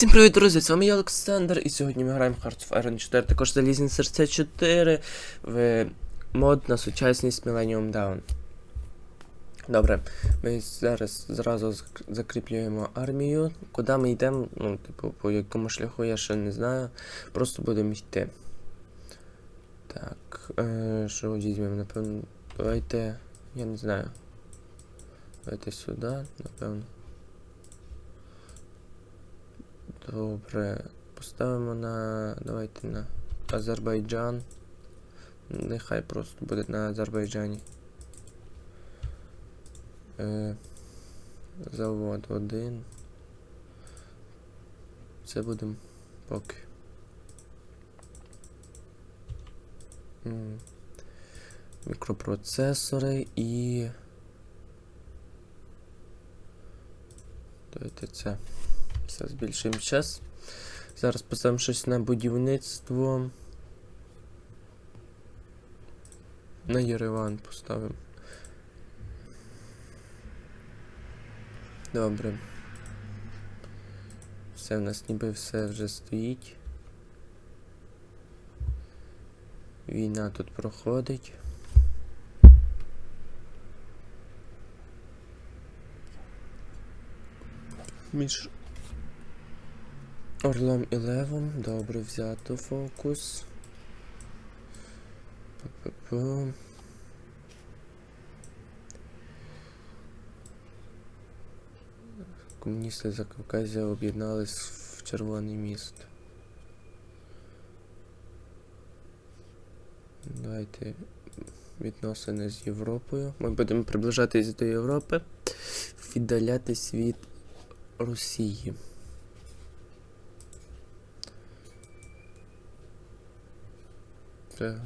Всім привіт, друзі! З вами я Олександр, і сьогодні ми граємо Hearts of Iron 4, також Залізні серця 4 в мод на сучасність Millennium Down. Добре, ми зараз зразу закріплюємо армію. Куди ми йдемо? Ну, типу, по якому шляху я ще не знаю. Просто будемо йти. Так, е, що візьмемо, напевно. Давайте. Я не знаю. Давайте сюди, напевно. Добре. Поставимо на. Давайте на Азербайджан. Нехай просто буде на Азербайджані. Е, завод один. Це будемо поки. Мікропроцесори і. Давайте це. Все, збільшуємо час. Зараз поставимо щось на будівництво. На Єреван поставимо. Добре. Все, в нас ніби все вже стоїть. Війна тут проходить. Між Орлом і Левом. Добре взято фокус. П-п-п. Комуністи Закавказя об'єднались в Червоний міст. Давайте відносини з Європою. Ми будемо приближатись до Європи, віддалятись від Росії. Так.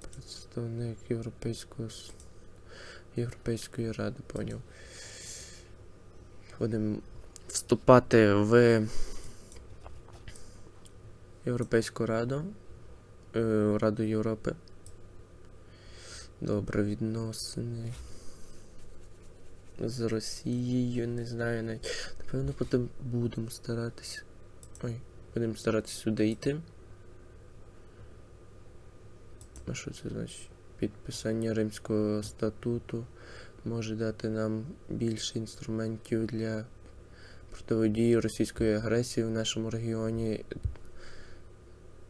Представник Європейського Європейської ради, поняв. Будемо вступати в Європейську раду. е, Раду Європи. Добре, відносини з Росією, не знаю навіть. Напевно, потім будемо старатися. Ой, будемо старатися сюди йти. А що це значить? Підписання Римського статуту може дати нам більше інструментів для протидії російської агресії в нашому регіоні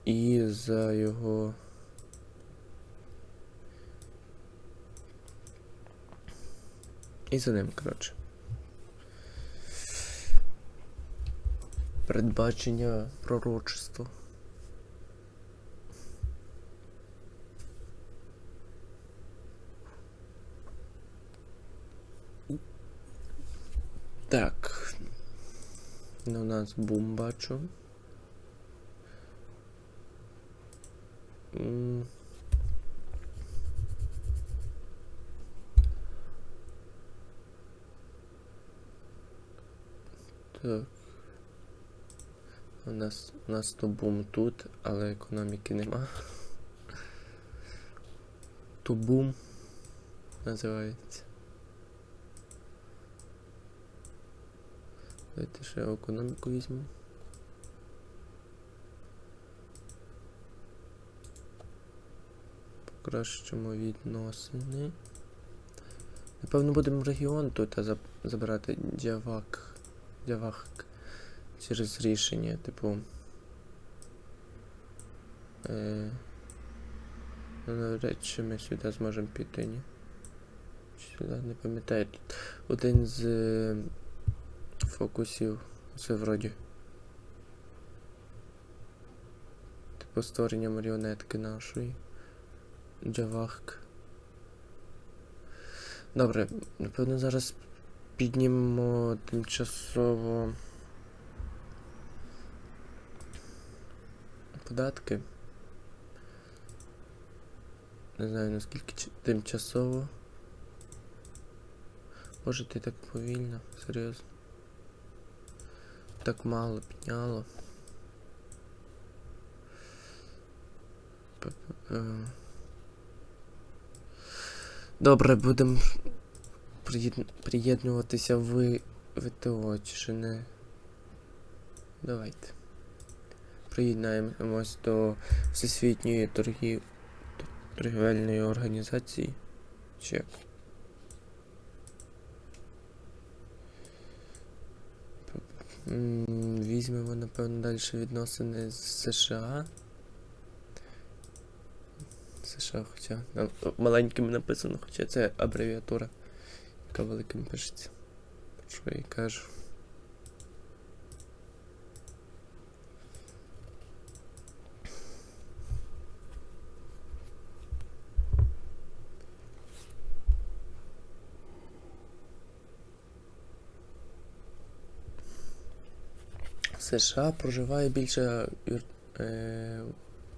і за його. І за ним, коротше. Передбачення пророчества. Так. Ну, у нас бум бачу. У нас, у нас то бум тут, але економіки нема. То бум називається. Давайте ще економіку візьмемо. Покращимо відносини. Напевно, будемо регіон тут забирати дявак. Дявак через рішення, типу. Е, ну, навряд чи ми сюди зможемо піти, ні? Сюди не пам'ятаю. Один з е, фокусів. Це вроді. Типу створення маріонетки нашої. Джавахк. Добре, напевно, зараз піднімемо тимчасово податки. Не знаю наскільки тимчасово. Може ти так повільно, серйозно. Так мало підняло. Добре, будемо приєднуватися в ВТО, чи не. Давайте. Приєднаємось до Всесвітньої торгів... торгівельної організації. Чек. Візьмемо, напевно, далі відносини з США. США, хоча на- маленьким написано, хоча це абревіатура, яка великим пишеться. Що я кажу. США проживає більше е...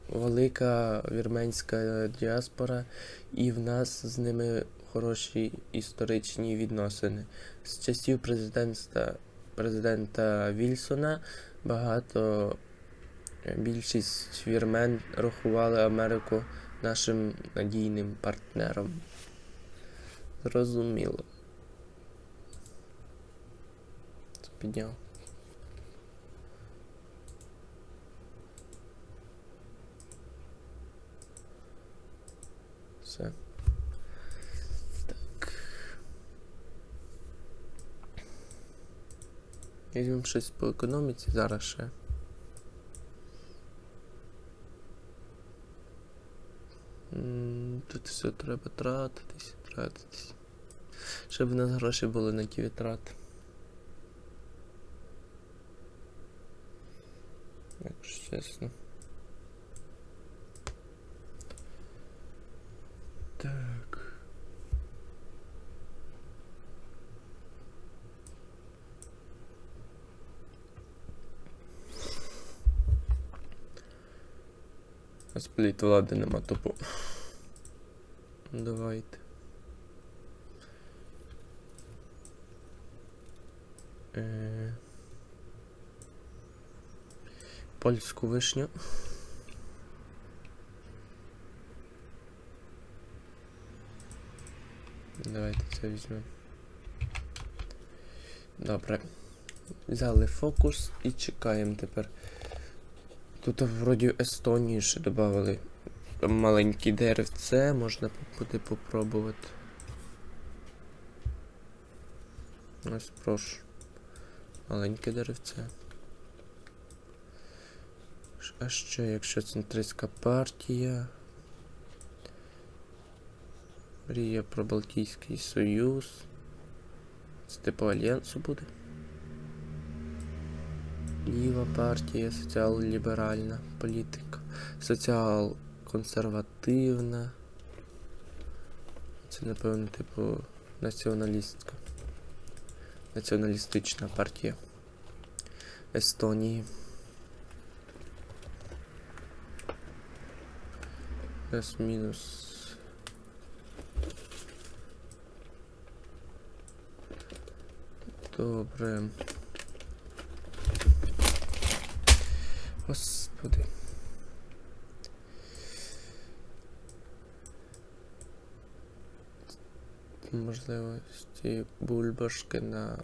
велика вірменська діаспора, і в нас з ними хороші історичні відносини. З часів президентства президента Вільсона багато е, більшість вірмен рахували Америку нашим надійним партнером. Зрозуміло. Підняв. Все. Так. Візьмемо щось по економіці зараз ще. Тут все треба тратитись, тратитись. Щоб в нас гроші були на ті витрати. Якщо чесно. Так. Спліт влади нема тупо. Давайте. Е... Польську вишню. Давайте це візьмемо. Добре. Взяли фокус і чекаємо тепер. Тут вроді Естонії ще додали маленькі деревце, можна буде попробувати. Ось прошу. Маленьке деревце. А ще, якщо центристська партія. Мрія про Балтійський Союз. Це типу альянсу буде. Ліва партія, соціал-ліберальна політика, соціал-консервативна. Це, напевно, типу націоналістка. Націоналістична партія Естонії. Плюс-мінус. Добре. Господи. Можливості бульбашки на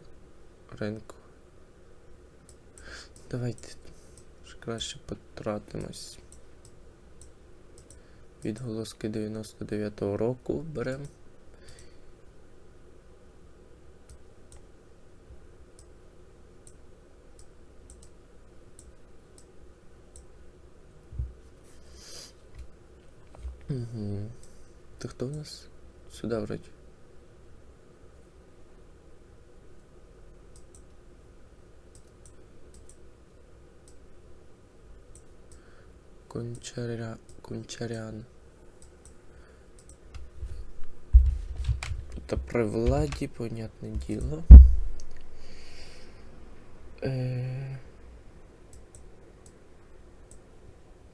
ринку. Давайте ж краще потратимось. Відголоски 99-го року беремо. Угу. Ты кто у нас? Сюда вроде. Кончаря... Кончарян. Это при владі, понятне діло. Е...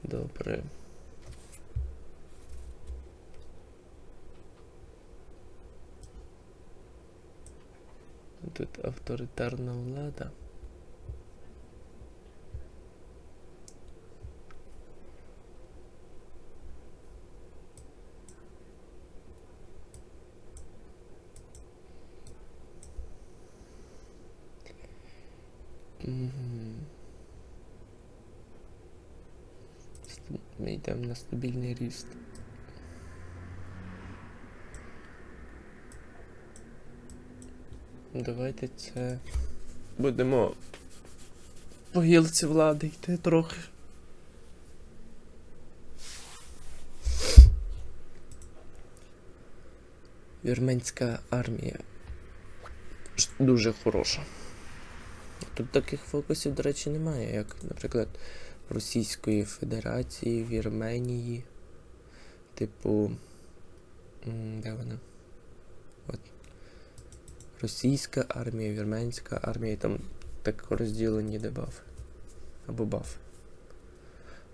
Добре. тут авторитарна влада. Ми йдемо на стабільний ріст. Давайте це. Будемо по гілці влади йти трохи. Вірменська армія дуже хороша. Тут таких фокусів, до речі, немає, як, наприклад, Російської Федерації, Вірменії. Типу. Де вона? От. Російська армія, вірменська армія, там так розділені дебафи. Або бафи.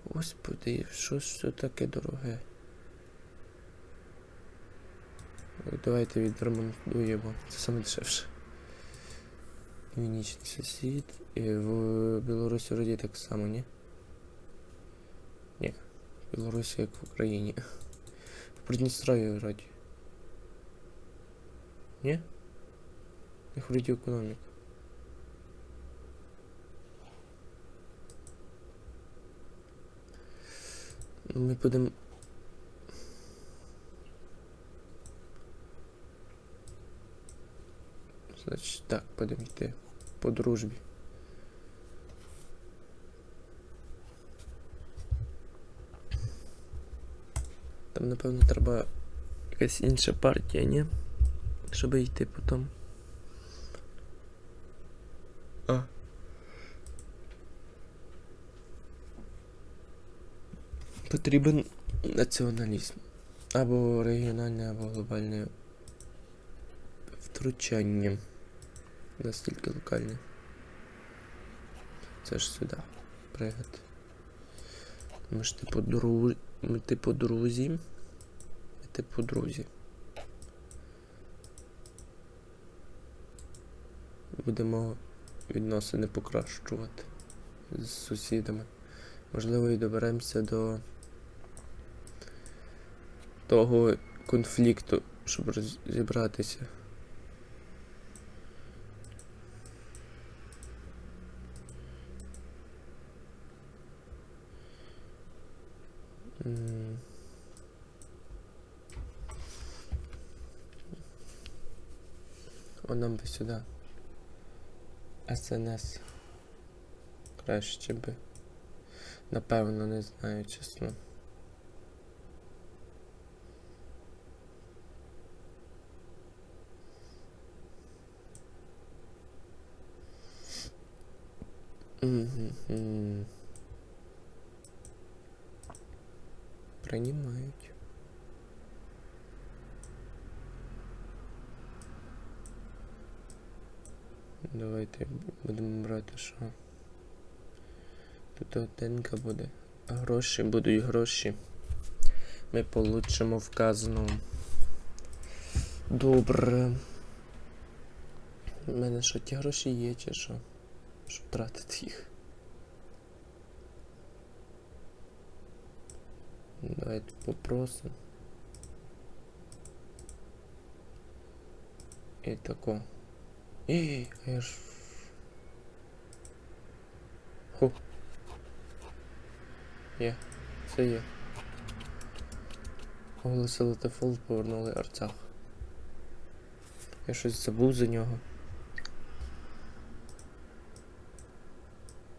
Господи, що ж це таке дороге? Давайте відремонтуємо. Це саме дешевше. Північний сусід. І в Білорусі вроді так само, ні? Ні. В Білорусі як в Україні. В Придністров'ї вроді. Ні? Я вроді економіка. Ну, Ми будемо. Значить, так, будемо йти по дружбі. Там, напевно, треба якась інша партія, ні? Щоб йти потім. А. Потрібен націоналізм. Або регіональне, або глобальне втручання. Настільки локальне. Це ж сюди. Пригати. Ми ж типу дру... Ми типу друзі. Ми типу друзі. Будемо відносини покращувати з сусідами. Можливо, і доберемося до того конфлікту, щоб розібратися. О, нам би сюди. СНС. Краще би. Напевно, не знаю, чесно. Мгм. Давайте будемо брати що. Тут одинка буде. Гроші будуть гроші. Ми получимо вказану. Добре. У мене що, ті гроші є, чи що? Щоб тратити їх. Давайте попросимо. І тако. А я ж. Ху. Є, все є. Оголосили дефолт, повернули арцах. Я щось забув за нього.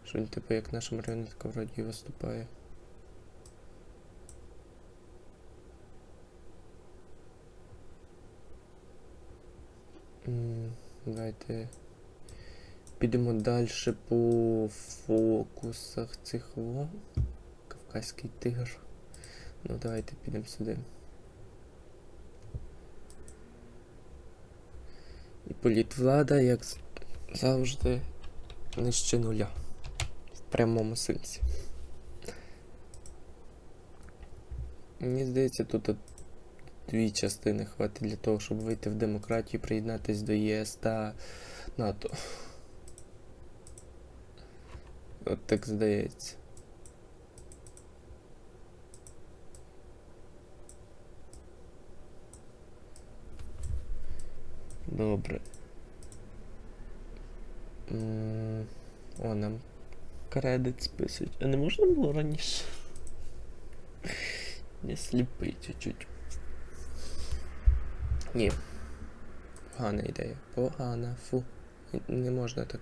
Що він типу як наша маріонетка вроді виступає. Давайте підемо далі по фокусах цих во. Кавказький тигр. Ну давайте підемо сюди. І політвлада, як завжди, нижче нуля. В прямому сенсі. Мені здається, тут от дві частини хватить для того, щоб вийти в демократію, приєднатись до ЄС та НАТО. От так здається. Добре. О, нам кредит списують. А не можна було раніше? Не сліпий чуть-чуть. Ні. Погана ідея. Погана, фу. Не можна так.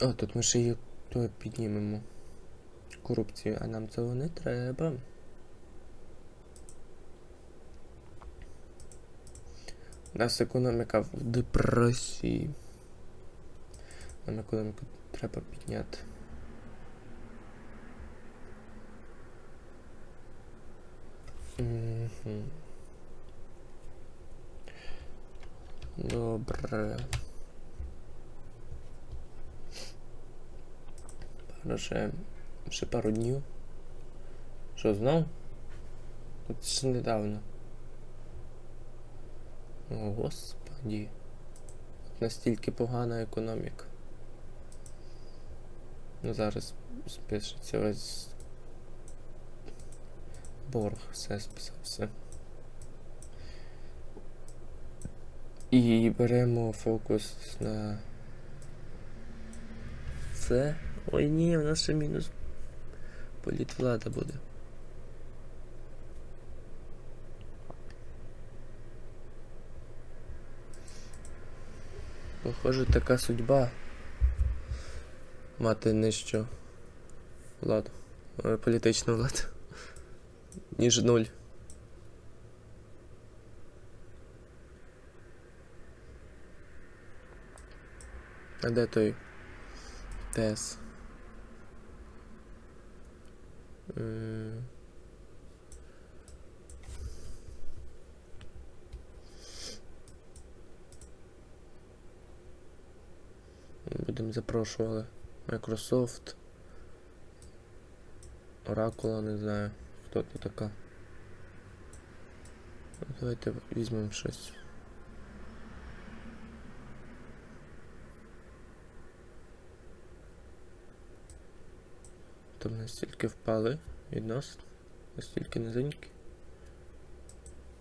О, тут ми ще її то піднімемо. Корупцію, а нам цього не треба. У нас економіка в депресії. Нам економіку треба підняти. Мгм. Добре. Пару ще, пару днів. Що, знов? Тут ще недавно. О, господі. Настільки погана економіка. Ну зараз спишеться весь борг, все списався. І беремо фокус на це. Ой ні, у нас ще мінус політвлада буде. Похоже, така судьба. Мати нижчу владу. Політичну владу. Ніж нуль. А де той ТЕС? М. Будемо запрошували Microsoft. Oracle, не знаю, хто це така. Ну, Давайте візьмемо щось. Там настільки впали віднос, настільки низенькі.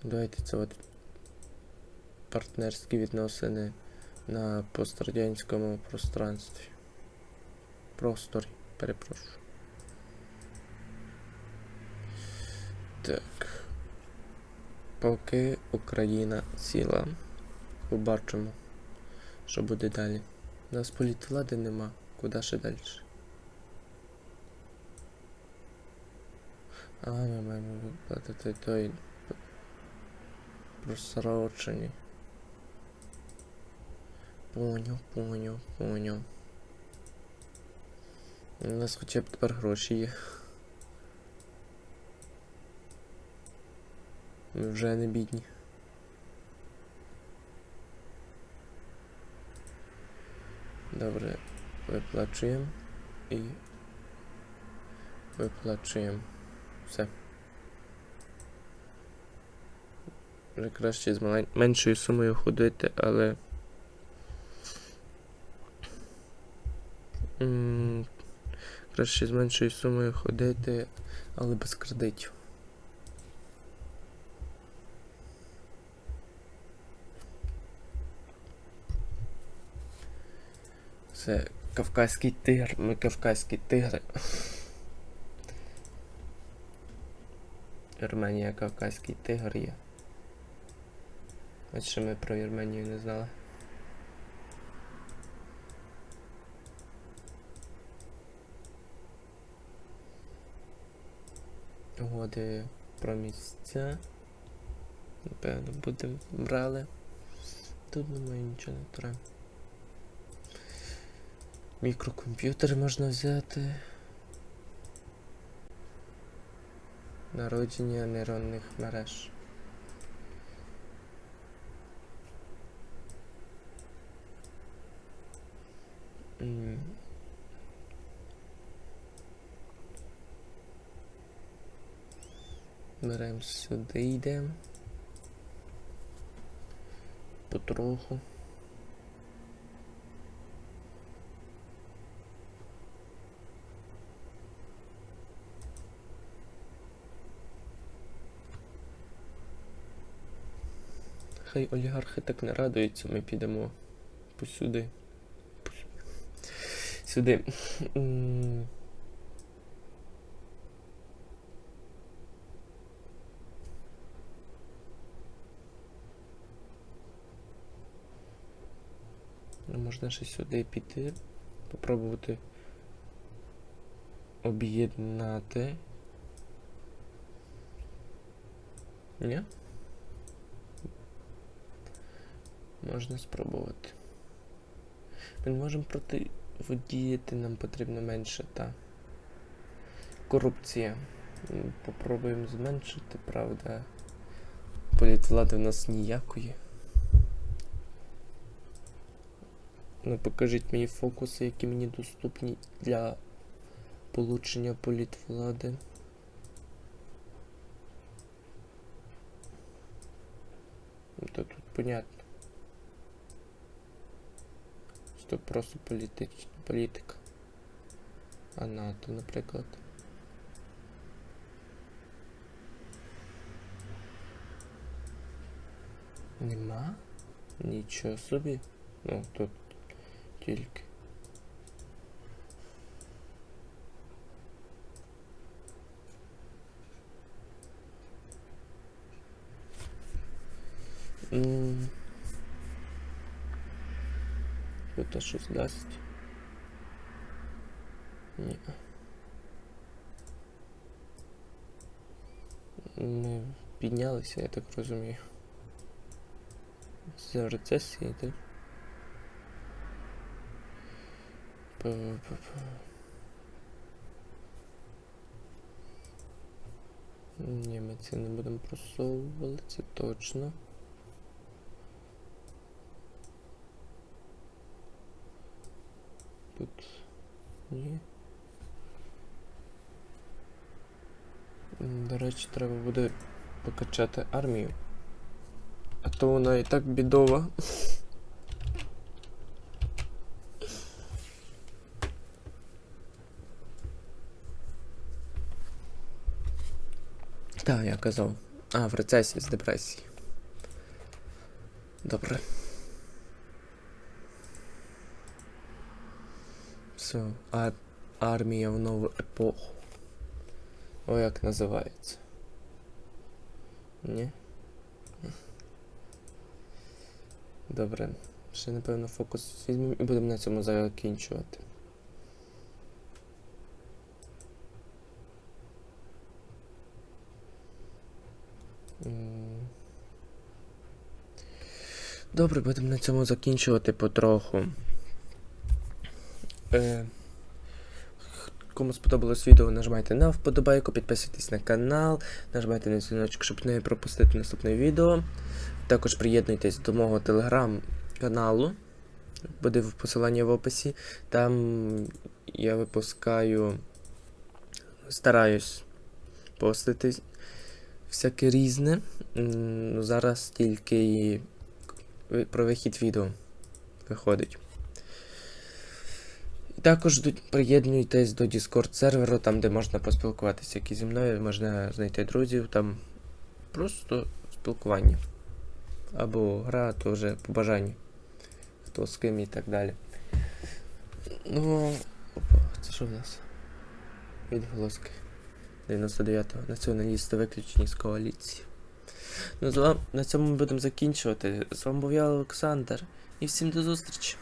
Давайте це от партнерські відносини на пострадянському пространстві. Просторі, перепрошую. Так. Поки Україна ціла. Побачимо, що буде далі. У нас політвлади нема. Куди ще далі? А, ми маємо виплатити той просрочені. Поняв, поняв, поняв. У нас хоча б тепер гроші є. Ми вже не бідні. Добре, виплачуємо і виплачуємо. Все. Вже краще з меншою сумою ходити, але. Краще з меншою сумою ходити, але без кредитів. Це кавказький тигр, ми кавказькі тигри. Вірменія кавказький тигр є. Ось що ми про Вірменію не знали. Угоди про місця. Напевно, будемо брали. Тут немає нічого не треба. Мікрокомп'ютер можна взяти. Народження нейронних мереж. М. Беремо сюди йдемо. Потроху. Хай олігархи так не радуються, ми підемо посюди. Сюди. Можна ще сюди піти, попробувати об'єднати. Ні? Можна спробувати. Ми можемо противодіяти, нам потрібно менше та корупція. Попробуємо зменшити, правда. Політвлади в нас ніякої. Ну, покажіть мені фокуси, які мені доступні для получення політвлади. Ну, То тут понятно. Що просто політич... політика. А НАТО, наприклад. Нема? Нічого собі. Ну, тут тільки. Тут щось дасть. Ні. Ми піднялися, я так розумію. З рецесії, так? Ні, ми це не будемо просовувати, це точно. Тут ні. До речі, треба буде покачати армію. А то вона і так бідова. Так, я казав. А, в рецесії з депресії. Добре. Все, а армія в нову епоху. О, як називається. Ні? Добре. Ще напевно фокус візьмемо і будемо на цьому закінчувати. Добре, будемо на цьому закінчувати потроху. Е, кому сподобалось відео, нажимайте на вподобайку, підписуйтесь на канал, нажимайте на дзвіночок, щоб не пропустити наступне відео. Також приєднуйтесь до мого телеграм-каналу. Буде в посиланні в описі. Там я випускаю, стараюсь постити всяке різне. Зараз тільки про вихід відео виходить. Також приєднуйтесь до Discord серверу, там де можна поспілкуватися як і зі мною, можна знайти друзів, там просто спілкування. Або гра, то вже по бажанню. Хто з ким і так далі. Ну. Опа, це що в нас? Відголоски. 99-го. Націоналісти виключені з коаліції. Ну, на цьому будемо закінчувати. З вами був я, Олександр. І всім до зустрічі.